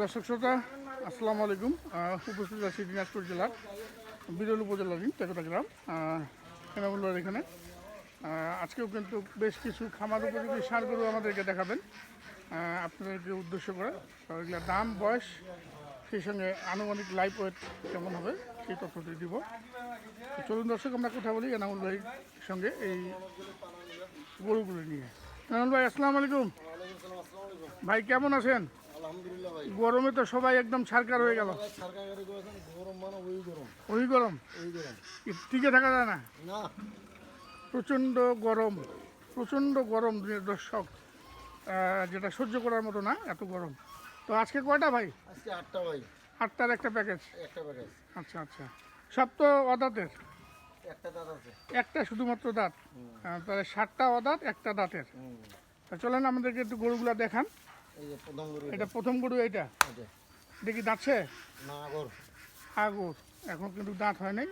দর্শক শ্রোতা আসসালামু আলাইকুম। উপস্থিত আছি দিনাজপুর জেলার বিরল উপজেলাধীন তেকোটা গ্রাম এনামুল্লার এখানে। আজকেও কিন্তু বেশ কিছু খামার উপযোগী সার গরু আমাদেরকে দেখাবেন। আপনাদেরকে উদ্দেশ্য করে তো এগুলোর দাম বয়স সেই সঙ্গে আনুমানিক লাইফ ওয়েট কেমন হবে সেই তথ্যটি দিব। চলুন দর্শক আমরা কথা বলি এনামুল ভাইয়ের সঙ্গে এই গরুগুলো নিয়ে। এনামুল ভাই আসসালামু আলাইকুম। ভাই কেমন আছেন? গরমে তো সবাই একদম ছারকার হয়ে গেল। সরকার গরম মানে ওই গরম। টিকে থাকা যায় না? প্রচণ্ড গরম প্রচণ্ড গরম দর্শক যেটা সহ্য করার মতো না এত গরম। তো আজকে কয়টা ভাই? আজকে আটটা ভাই। আটটার একটা প্যাকেজ একটা প্যাকেজ আচ্ছা আচ্ছা। সব তো অদাঁতের? একটা দাঁত আছে। একটা শুধুমাত্র দাঁত? তাহলে সাতটা অদাঁত একটা দাঁতের। তা চলেন আমাদেরকে একটু গরুগুলা দেখান। এই প্রথম গরু এটা প্রথম গরু এইটা? এটা দেখি দাঁতছে? না আগর। আগর। এখন কিন্তু দাঁত হয় নাই।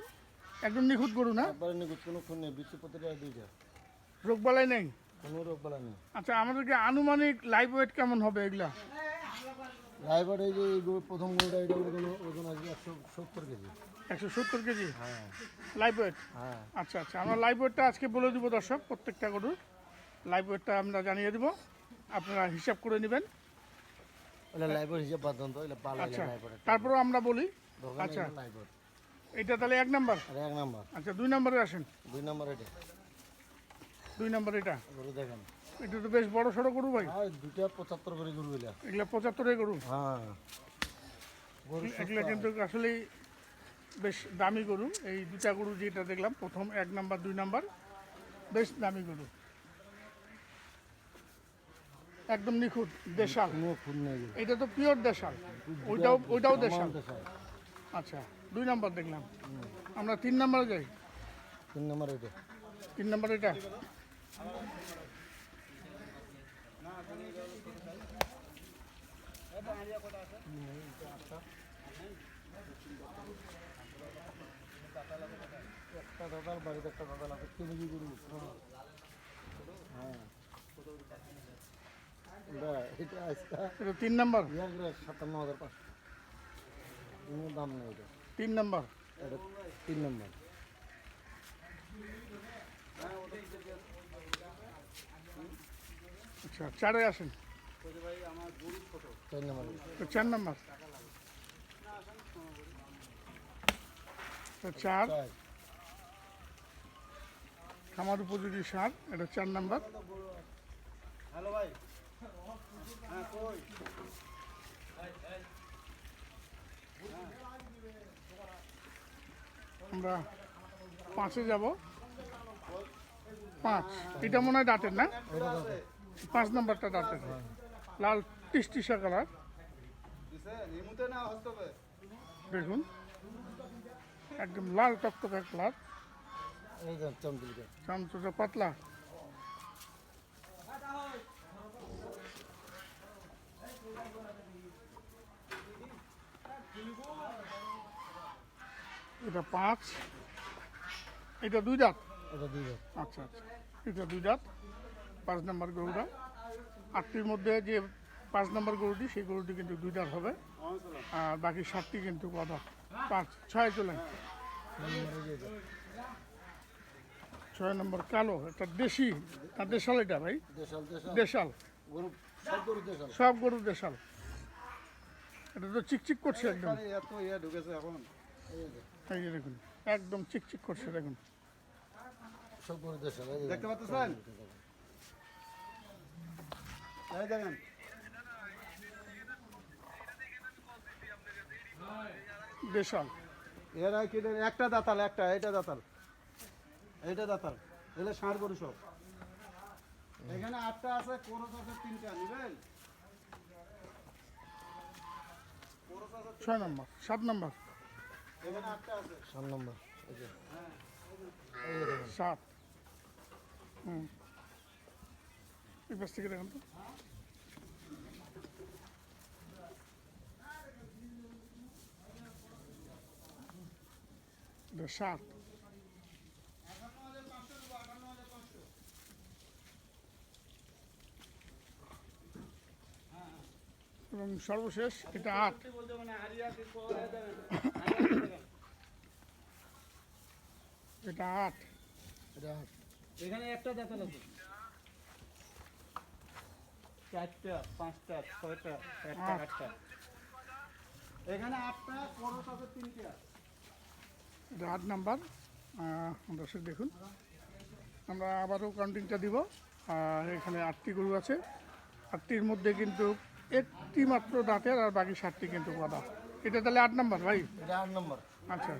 একদম নিখুঁত গরু না? নিখুঁত কোনো খুন নেই বিশ্বি প্রতিটা দুইটা। রোগ বালাই নেই? কোনো রোগ বলা নেই। আচ্ছা আমাদেরকে আনুমানিক লাইভ ওয়েট কেমন হবে এগুলা? ড্রাইভার এই যে প্রথম গরুটা এটা ওজন ওজন আসবে একশো সত্তর কেজি। একশো সত্তর কেজি? হ্যাঁ। ওয়েট হ্যাঁ। আচ্ছা আচ্ছা আমরা ওয়েটটা আজকে বলে দিব দর্শক প্রত্যেকটা গরুর। ওয়েটটা আমরা জানিয়ে দিব। আপনারা হিসাব করে নেবেন। ওটা লাইভার হিসাব পালা আচ্ছা তারপরেও আমরা বলি আচ্ছা। এটা তাহলে এক নাম্বার আর এক নাম্বার আচ্ছা দুই নম্বরে আসেন। দুই নাম্বার এটা। দুই নম্বর এটা? গরু দেখেন। এটা তো বেশ বড় সড়ো গরু ভাই। হ্যাঁ দুইটা পঁচাত্তর করে গরু এগুলা। পঁচাত্তরের গরু? হ্যাঁ। গরু এগুলা কিন্তু আসলেই বেশ দামি গরু। এই দুটা গরু যেটা দেখলাম প্রথম এক নাম্বার দুই নাম্বার বেশ দামি গরু। একদম নিখুঁত দেশাল। কোনো এটা তো পিওর দেশাল। ওইটাও ওইটাও দেশাল। আচ্ছা দুই নাম্বার দেখলাম। আমরা তিন নাম্বারে যাই। তিন নাম্বার এটা। তিন নাম্বার এটা? একটা দাদার বাড়িতে একটা দাদা আছে তিন কেজি গরু হ্যাঁ। এটা এটা আজকে এটা তিন নাম্বার? সাতান্ন হাজার পাঁচশো। কোনো দাম নেই এটা। তিন নাম্বার? এটা তিন নম্বর। আচ্ছা চারে আসেন। চার নম্বর। তো চার নাম্বার? তো চার। চার। খামার উপযোগী সার এটা চার নাম্বার। আমরা পাঁচে যাব। পাঁচ। এটা মনে হয় দাঁতের না? পাঁচ নম্বরটা দাঁতের লাল টিসটিসা কালার দেখুন। একদম লাল টকটকা কালার চামচটা পাতলা। এটা পাঁচ এটা দুই দাঁত? এটা দুই হাজার আচ্ছা আচ্ছা। এটা দুই দাঁত পাঁচ নম্বর গরুটা। আটটির মধ্যে যে পাঁচ নম্বর গরুটি সেই গরুটি কিন্তু দুই দাঁত হবে। আর বাকি সাতটি কিন্তু কদাত পাঁচ ছয় চলে। ছয় নম্বর কালো এটা দেশি আর দেশাল এটা ভাই? দেশাল সব গরু দেশাল। এটা তো চিকচিক করছে একদম। এত ইয়ে ঢুকেছে এখন। এই যে দেখুন একদম চিকচিক করছে দেখুন। দেখতে পাচ্ছেন? দেখেন। দেশাল। এরা কি একটা দাতাল একটা এটা দাতাল। এটা দাতাল। এগুলো ষাঁড় গরু সব। এখানে আটটা আছে কোরস আছে তিনটা নিবেন? ছয় নম্বর সাত নম্বর। সাত নম্বর সাত। হুম। পাশ থেকে দেখুন তো। সর্বশেষ এটা আট। এটা আট। এটা এখানে একটা আছে চারটা পাঁচটা ছয়টা আটটা। এখানে আটটা তিনটা এটা আট নাম্বার। দর্শক দেখুন। আমরা আবারও কাউন্টিংটা দিব। আর এখানে আটটি গরু আছে। আটটির মধ্যে কিন্তু একটি মাত্র দাঁতের আর বাকি সাতটি কিন্তু বাদা এটা তাহলে আট নম্বর ভাই? এটা আট নম্বর। আচ্ছা।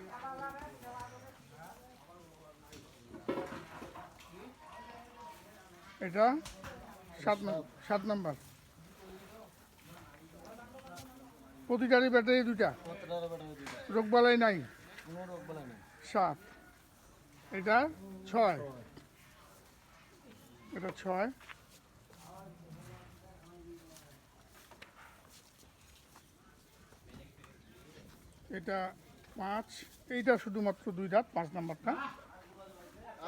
এটা সাত সাত নাম্বার। প্রতিটারই ব্যাটারি দুইটা? রোগবালাই নেই। সাত। এটা ছয়। এটা ছয়। এটা পাঁচ এইটা শুধুমাত্র দুই দাঁত পাঁচ নাম্বারটা।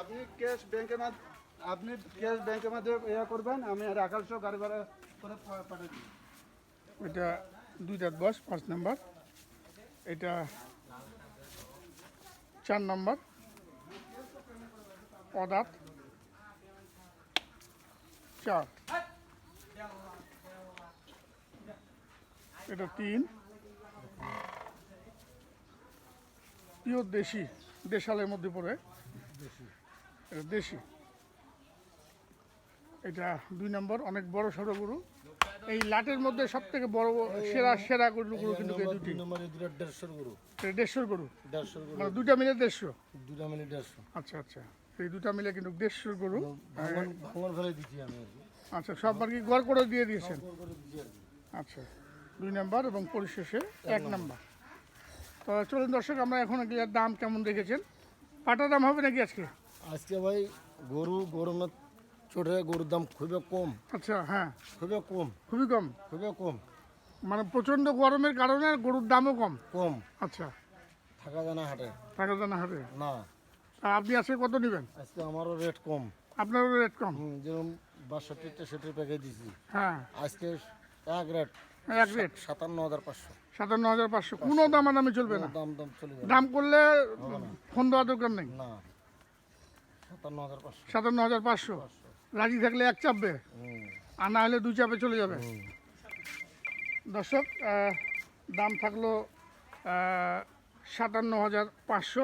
আপনি ক্যাশ ব্যাংকের মাধ্যমে আপনি ক্যাশ ব্যাংকের মাধ্যমে ইয়ে করবেন আমি রাখাল সহ গাড়ি ভাড়া করে পাঠিয়ে দিই এটা দুই দাঁত বয়স পাঁচ নাম্বার। এটা চার নাম্বার। অদাঁত। চার। এটা তিন। পিওর দেশি দেশালের মধ্যে পড়ে। এটা দেশি। এটা দুই নম্বর অনেক বড় সড়ো গরু। এই লাটের মধ্যে সব থেকে বড় সেরা সেরা গরু গরু কিন্তু এই দুটি। দেড়শোর গরু। দেড়শোর গরু? দেড়শোর গরু। মানে দুটা মিলে দেড়শো? দুটা মিনিট দেড়শো। আচ্ছা আচ্ছা। এই দুটা মিলে কিন্তু দেড়শোর গরু। ভাঙন ভাঙন ফেলে দিচ্ছি আমি আচ্ছা সব আর কি গড় করে দিয়ে দিয়েছেন আচ্ছা। দুই নাম্বার এবং পরিশেষে এক নাম্বার। তো চলুন দর্শক আমরা এখন এগুলোর দাম কেমন দেখেছেন? পাটার দাম হবে নাকি আজকে? আজকে ভাই গরু গরমের চোটে গরুর দাম খুবই কম। আচ্ছা হ্যাঁ। খুবই কম। খুবই কম? খুবই কম। মানে প্রচণ্ড গরমের কারণে গরুর দামও কম? কম। আচ্ছা। থাকা যায় না হাটে। টাকা জানা হবে না। আর আপনি আজকে কত নেবেন? আজকে আমারও রেট কম। আপনারও রেট কম? হুম, যেরকম বাষট্টি তেষট্টি প্যাকেজ দিছি। হ্যাঁ। আজকে এক রেট এক রেট সাতান্ন হাজার পাঁচশো। সাতান্ন হাজার পাঁচশো। কোনো দামাদামি চলবে না। দাম দাম চলে যাবে দাম করলে ফোন দেওয়ার দরকার নেই। না। সাতান্ন হাজার পাঁচশো। সাতান্ন হাজার পাঁচশো। রাজি থাকলে এক চাপবে। আর না হলে দুই চাপে চলে যাবে। দর্শক দাম থাকল সাতান্ন হাজার পাঁচশো।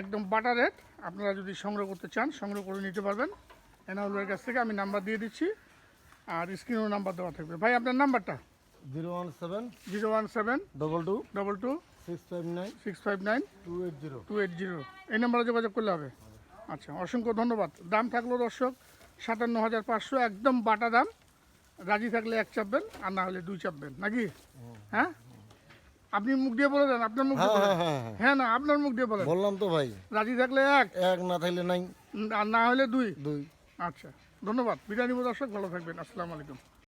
একদম বাটা রেট আপনারা যদি সংগ্রহ করতে চান সংগ্রহ করে নিতে পারবেন। এনাউলের কাছ থেকে আমি নাম্বার দিয়ে দিচ্ছি। আর স্ক্রিনেও নাম্বার দেওয়া থাকবে। ভাই আপনার নাম্বারটা? Zero one seven zero one seven double two double two six five nine six five nine two eight zero two eight zero. এই নাম্বারে যোগাযোগ করলে হবে। আচ্ছা অসংখ্য ধন্যবাদ। দাম থাকল দর্শক সাতান্ন হাজার পাঁচশো একদম বাটা দাম। রাজি থাকলে এক চাপবেন আর না হলে দুই চাপবেন। নাকি? হ্যাঁ? আপনি মুখ দিয়ে বলে দেন আপনার মুখ হ্যাঁ। হ্যাঁ হ্যাঁ হ্যাঁ। হ্যাঁ না আপনার মুখ দিয়ে বলেন বললাম তো ভাই। রাজি থাকলে এক। এক না থাকলে নাই। আর না হলে দুই। দুই। আচ্ছা। ধন্যবাদ। বিরিয়ানি দর্শক ভালো থাকবেন। আসসালামু আলাইকুম।